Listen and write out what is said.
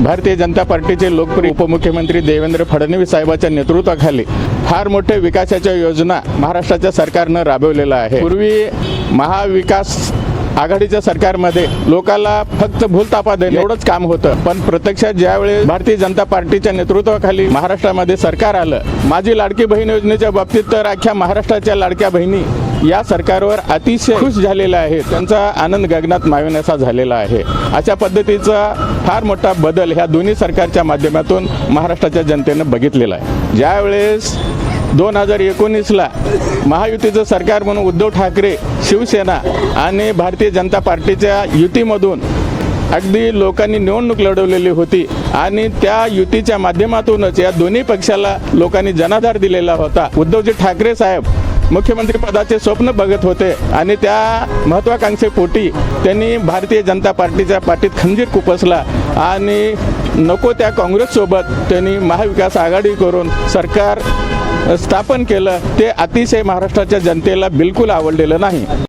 भारतीय जनता पार्टीचे लोकप्रिय उपमुख्यमंत्री देवेंद्र फडणवीस साहेबांच्या नेतृत्वाखाली फार मोठे विकासाच्या योजना महाराष्ट्राच्या सरकारनं राबवलेल्या आहे पूर्वी महाविकास आघाडीच्या सरकारमध्ये लोकांना फक्त भूलतापा देणे एवढंच काम होतं. पण प्रत्यक्षात ज्यावेळेस भारतीय जनता पार्टीच्या नेतृत्वाखाली महाराष्ट्रामध्ये सरकार आलं माझी लाडकी बहीण योजनेच्या बाबतीत तर अख्ख्या महाराष्ट्राच्या लाडक्या बहिणी या सरकारवर अतिशय खुश झालेला आहे. त्यांचा आनंद गगनात माविण्याचा झालेला आहे. अशा पद्धतीचा फार मोठा बदल ह्या दोन्ही सरकारच्या माध्यमातून महाराष्ट्राच्या जनतेनं बघितलेला आहे. ज्यावेळेस दोन हजार एकोणीसला महायुतीचं सरकार म्हणून उद्धव ठाकरे शिवसेना आणि भारतीय जनता पार्टीच्या युतीमधून अगदी लोकांनी निवडणूक लढवलेली होती आणि त्या युतीच्या माध्यमातूनच या दोन्ही पक्षाला लोकांनी जनाधार दिलेला होता. उद्धवजी ठाकरे साहेब मुख्यमंत्री पदाचे स्वप्न बघत होते आणि त्या महत्वाकांक्षेपोटी त्यांनी भारतीय जनता पार्टीच्या पाठीत खंजीर कुपसला आणि नको त्या काँग्रेससोबत त्यांनी महाविकास आघाडी करून सरकार स्थापन केलं ते अतिशय महाराष्ट्राच्या जनतेला बिलकुल आवडलेलं नाही.